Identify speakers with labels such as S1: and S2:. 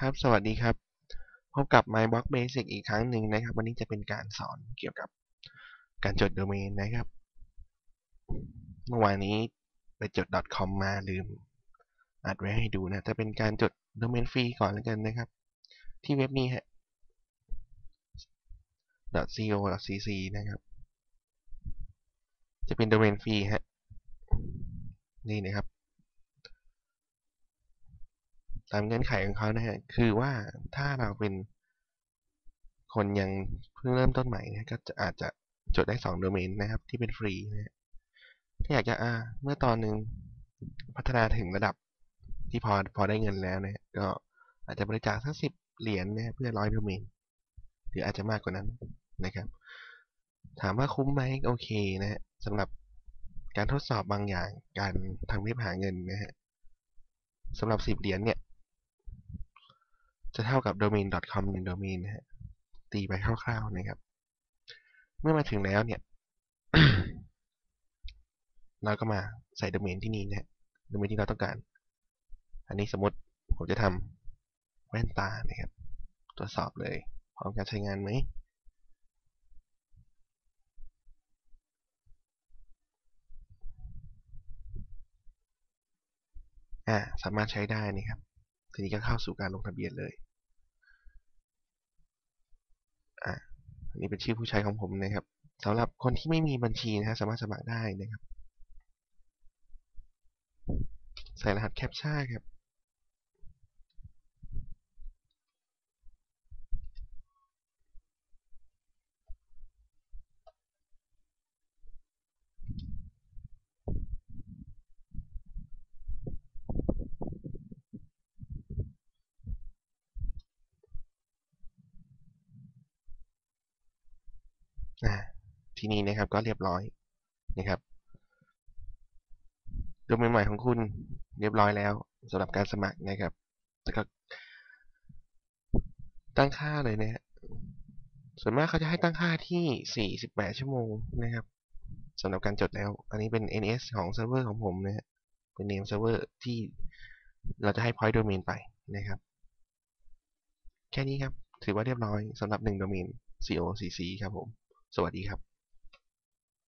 S1: ครับ สวัสดีครับ พบกับ MyBlock Basic อีกครั้งหนึ่งนะครับ วันนี้จะเป็นการสอนเกี่ยวกับการจดโดเมนนะครับ เมื่อวานนี้ไปจด .com มาลืมอัดไว้ให้ดูนะ จะเป็นการจดโดเมนฟรีก่อนแล้วกันนะครับ ที่เว็บนี้ฮะ .co.cc นะครับ จะเป็นโดเมนฟรีฮะ นี่นะครับ ตามเงื่อนไขของเขานะฮะคือว่าถ้าเราเป็นคนยังเพิ่งเริ่มต้นใหม่นะก็จะอาจจะจดได้2โดเมนนะครับที่เป็นฟรีนะฮะถ้าอยากจะอ่าเมื่อตอนหนึ่งพัฒนาถึงระดับที่พอพอได้เงินแล้วนะก็อาจจะบริจาคสักสิบเหรียญนะเพื่อร้อยโดเมนหรืออาจจะมากกว่านั้นนะครับ ถามว่าคุ้มไหมโอเคนะฮะสำหรับการทดสอบ บางอย่างการทำเว็บหาเงินนะฮะสำหรับสิบเหรียญเนี่ย จะเท่ากับ domain.com หนึ่งโดเมนนะฮะตีไปคร่าวๆนะครับ เมื่อมาถึงแล้วเนี่ย เราก็มาใส่โดเมนที่นี่นะฮะโดเมนที่เราต้องการ อันนี้สมมติผมจะทำแว่นตานะครับ ตรวจสอบเลย พร้อมการใช้งานไหมอ่าสามารถใช้ได้นะครับ ทีนี้ก็เข้าสู่การลงทะเบียนเลย อ่า อันนี้เป็นชื่อผู้ใช้ของผมนะครับสำหรับคนที่ไม่มีบัญชีนะฮะสามารถสมัครได้นะครับ ใส่รหัสแคปชั่นครับ ทีนี้นะครับก็เรียบร้อยนะครับโดเมนใหม่ของคุณเรียบร้อยแล้วสำหรับการสมัครนะครับแล้วก็ตั้งค่าเลยนะฮะส่วนมากเขาจะให้ตั้งค่าที่ 48 ชั่วโมงนะครับสำหรับการจดแล้ว อันนี้เป็น NS ของเซิร์ฟเวอร์ของผมนะฮะเป็น name server ที่เราจะให้ point domain ไปนะครับ แค่นี้ครับ ถือว่าเรียบร้อยสำหรับ1 domain COCC ครับผม สวัสดีครับ